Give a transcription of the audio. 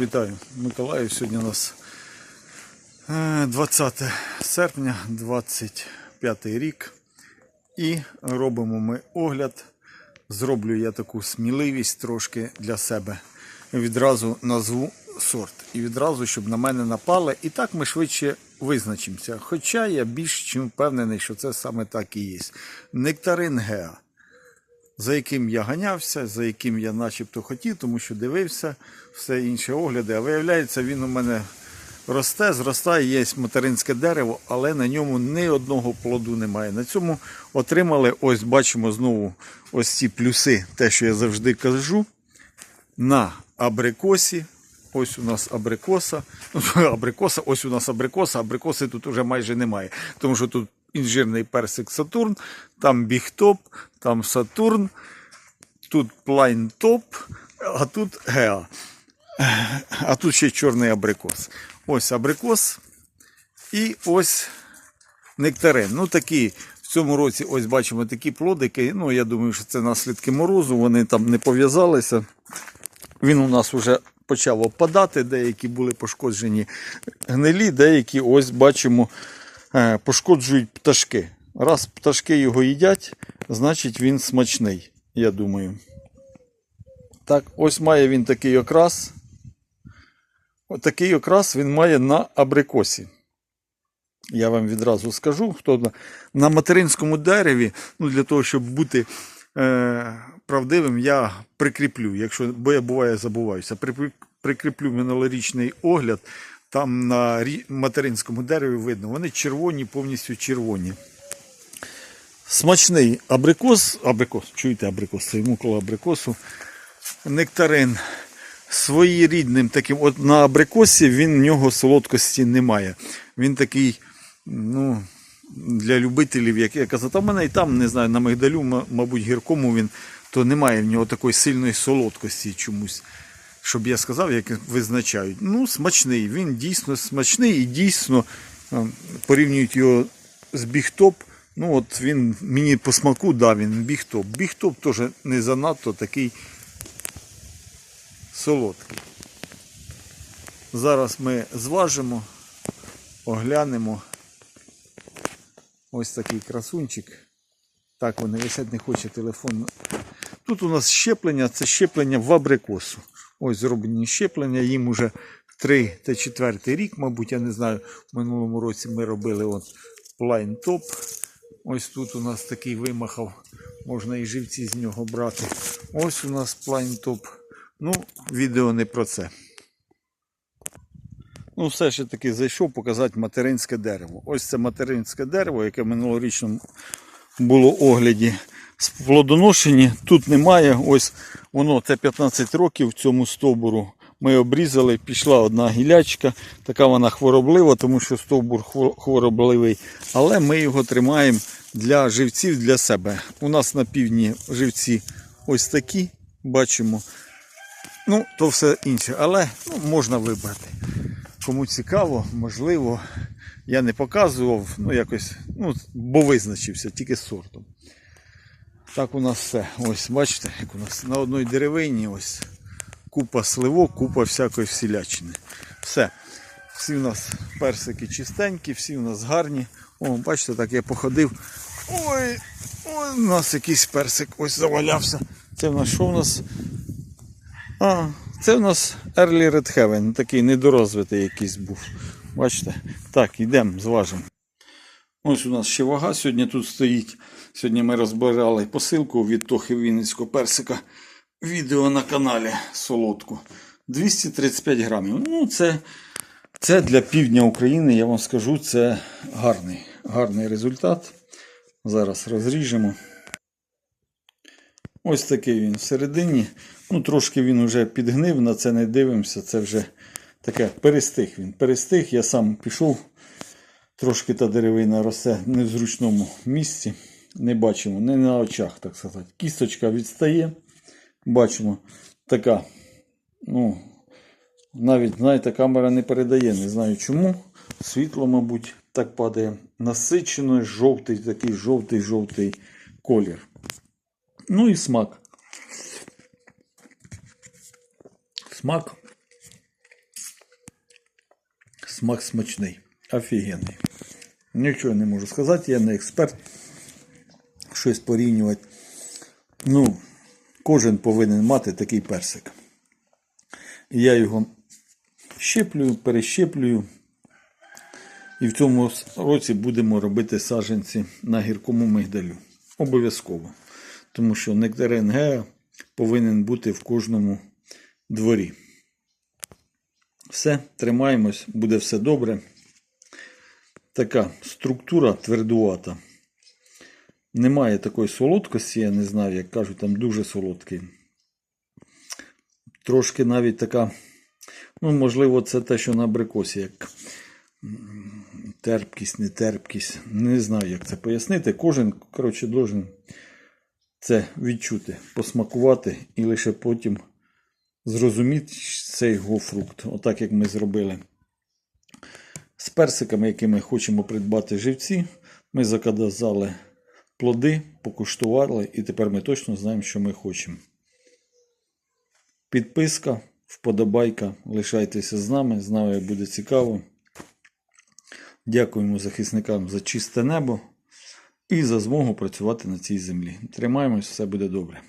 Вітаю, Миколаїв. Сьогодні у нас е, 20 серпня, 25 рік. І робимо ми огляд. Зроблю я таку сміливість трошки для себе. Відразу назву сорт. І відразу, щоб на мене напали. І так ми швидше визначимося. Хоча я більш чим впевнений, що це саме так і є. Нектарин Геа за яким я ганявся, за яким я начебто хотів, тому що дивився все інше огляди. А виявляється, він у мене росте, зростає, є материнське дерево, але на ньому ні одного плоду немає. На цьому отримали, ось бачимо знову ось ці плюси, те, що я завжди кажу, на абрикосі. Ось у нас абрикоса. Ну, абрикоса, ось у нас абрикоса, абрикоси тут вже майже немає. Тому що тут інжирний персик Сатурн, там бігтоп, там Сатурн, тут плайнтоп, а тут Геа. А тут ще чорний абрикос. Ось абрикос і ось нектарин. Ну такі в цьому році ось бачимо такі плодики. Ну, я думаю, що це наслідки морозу, вони там не пов'язалися. Він у нас вже почав опадати, деякі були пошкоджені гнилі, деякі ось бачимо пошкоджують пташки. Раз пташки його їдять, значить він смачний, я думаю. Так, ось має він такий окрас. Такий окрас він має на абрикосі. Я вам відразу скажу, хто на, на материнському дереві, ну для того, щоб бути е, правдивим, я прикріплю, якщо, бо я буває забуваюся, прикріплю минулорічний огляд. Там на материнському дереві видно, вони червоні, повністю червоні. Смачний абрикос, абрикос, чуєте абрикос, йому коло абрикосу, нектарин своєрідним таким. От на абрикосі він в нього солодкості немає. Він такий, ну, для любителів, як я казав, та в мене і там, не знаю, на мигдалю, мабуть, гіркому він, то немає в нього такої сильної солодкості чомусь. Щоб я сказав, як визначають. Ну, смачний. Він дійсно смачний і дійсно е, порівнюють його з бігтоп. Ну, от він мені по смаку, да, він бігтоп. Бігтоп теж не занадто такий солодкий. Зараз ми зважимо, оглянемо. Ось такий красунчик. Так, вони висять, не хоче телефон. Тут у нас щеплення, це щеплення в абрикосу. Ось зроблені щеплення, їм уже 3 та 4 рік, мабуть, я не знаю. В минулому році ми робили от плайн топ. Ось тут у нас такий вимахав, можна і живці з нього брати. Ось у нас плайн топ. Ну, відео не про це. Ну, все ж таки зайшов показати материнське дерево. Ось це материнське дерево, яке минулорічному було огляді з плодоношені. Тут немає. Ось воно це 15 років цьому стовбуру. Ми обрізали, пішла одна гілячка, така вона хвороблива, тому що стовбур хворобливий. Але ми його тримаємо для живців для себе. У нас на півдні живці ось такі, бачимо. Ну, то все інше, але ну, можна вибрати. Кому цікаво, можливо, я не показував, ну якось, ну, бо визначився тільки сортом. Так у нас все. Ось, бачите, як у нас на одній деревині ось купа сливок, купа всякої всілячини. Все. Всі у нас персики чистенькі, всі у нас гарні. О, бачите, так я походив. Ой, ой, у нас якийсь персик ось завалявся. Це в нас що в нас? А, це в нас Early Red Heaven, такий недорозвитий якийсь був. Бачите? Так, йдемо, зважимо. Ось у нас ще вага сьогодні тут стоїть. Сьогодні ми розбирали посилку від Тохи Вінницького персика. Відео на каналі Солодку. 235 грамів. Ну, це, це для півдня України, я вам скажу, це гарний, гарний результат. Зараз розріжемо. Ось такий він всередині. Ну, трошки він вже підгнив, на це не дивимося. Це вже таке перестиг він. Перестиг, я сам пішов. Трошки та деревина росте не в зручному місці. Не бачимо, не на очах, так сказати. Кісточка відстає. Бачимо така. Ну, навіть, знаєте, камера не передає, не знаю чому. Світло, мабуть, так падає. Насичено, жовтий, такий жовтий-жовтий колір. Ну і смак. Смак Смак смачний, офігенний. Нічого не можу сказати, я не експерт. Щось порівнювати. Ну, кожен повинен мати такий персик. Я його щеплюю, перещеплюю. І в цьому році будемо робити саджанці на гіркому мигдалю. Обов'язково. Тому що нектарин Геа повинен бути в кожному дворі. Все, тримаємось, буде все добре. Така структура твердувата. Немає такої солодкості, я не знаю, як кажуть, там дуже солодкий. Трошки навіть така, ну, можливо, це те, що на абрикосі, як терпкість, не терпкість. Не знаю, як це пояснити. Кожен, коротше, должен це відчути, посмакувати і лише потім зрозуміти що це його фрукт. Отак, як ми зробили з персиками, які ми хочемо придбати живці. Ми заказали плоди, покуштували, і тепер ми точно знаємо, що ми хочемо. Підписка, вподобайка. Лишайтеся з нами, з нами буде цікаво. Дякуємо захисникам за чисте небо і за змогу працювати на цій землі. Тримаємось, все буде добре.